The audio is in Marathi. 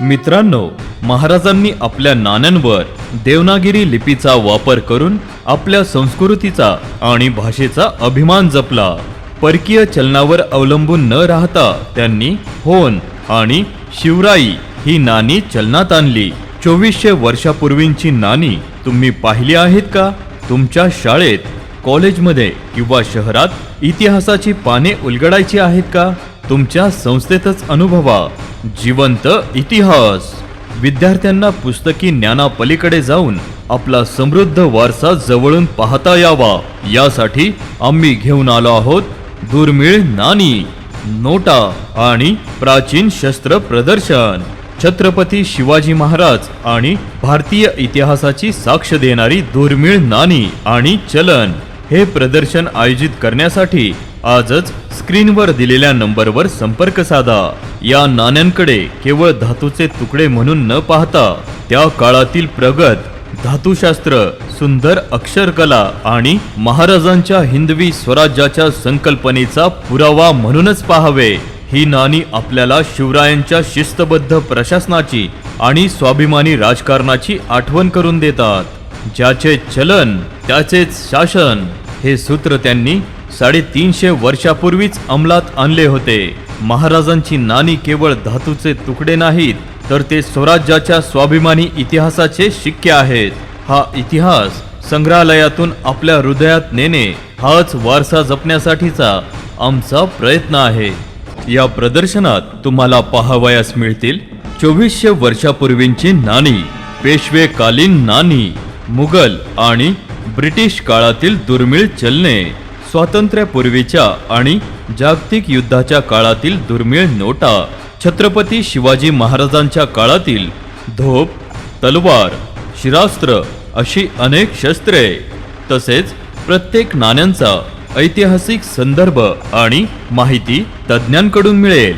मित्रांनो महाराजांनी आपल्या नाण्यांवर देवनागिरी लिपीचा वापर करून आपल्या संस्कृतीचा आणि भाषेचा अभिमान जपला. परकीय चलनावर अवलंबून न राहता त्यांनी होन आणि शिवराई ही नाणी चलनात आणली. चोवीसशे वर्षापूर्वींची नाणी तुम्ही पाहिली आहेत का? तुमच्या शाळेत कॉलेजमध्ये किंवा शहरात इतिहासाची पाने उलगडायची आहेत का? तुमच्या संस्थेतच अनुभवा. जिवंत इतिहास. विद्यार्थ्यांना पुस्तकी ज्ञानापलीकडे जाऊन आपला समृद्ध वारसा जवळून पाहता यावा. यासाठी आम्ही घेऊन आलो आहोत दुर्मिळ नाणी नोटा आणि प्राचीन शस्त्र प्रदर्शन. छत्रपती शिवाजी महाराज आणि भारतीय इतिहासाची साक्ष देणारी दुर्मिळ नाणी आणि चलन हे प्रदर्शन आयोजित करण्यासाठी आजच स्क्रीनवर दिलेल्या नंबरवर संपर्क साधा. या नाण्यांकडे केवळ धातूचे तुकडे म्हणून न पाहता त्या काळातील प्रगत धातुशास्त्र सुंदर अक्षरकला आणि महाराजांच्या हिंदवी स्वराज्याच्या संकल्पनेचा पुरावा म्हणूनच पाहावे. ही नाणी आपल्याला शिवरायांच्या शिस्तबद्ध प्रशासनाची आणि स्वाभिमानी राजकारणाची आठवण करून देतात. ज्याचे चलन त्याचेच शासन हे सूत्र त्यांनी साडेतीनशे वर्षापूर्वीच अंमलात आणले होते. महाराजांची नाणी केवळ धातूचे तुकडे नाहीत तर ते स्वराज्याच्या स्वाभिमानी इतिहासाचे शिक्के आहेत. हा इतिहास संग्रहालयातून आपल्या हृदयात नेणे हाच वारसा जपण्यासाठीचा आमचा प्रयत्न आहे. या प्रदर्शनात तुम्हाला पाहावयास मिळतील चोवीसशे वर्षापूर्वींची नाणी पेशवेकालीन नाणी मुघल आणि ब्रिटिश काळातील दुर्मिळ चलने. स्वातंत्र्यापूर्वीच्या आणि जागतिक युद्धाच्या काळातील दुर्मिळ नोटा छत्रपती शिवाजी महाराजांच्या काळातील धोप तलवार शिरास्त्र अशी अनेक शस्त्रे तसेच प्रत्येक नाण्यांचा ऐतिहासिक संदर्भ आणि माहिती तज्ज्ञांकडून मिळेल.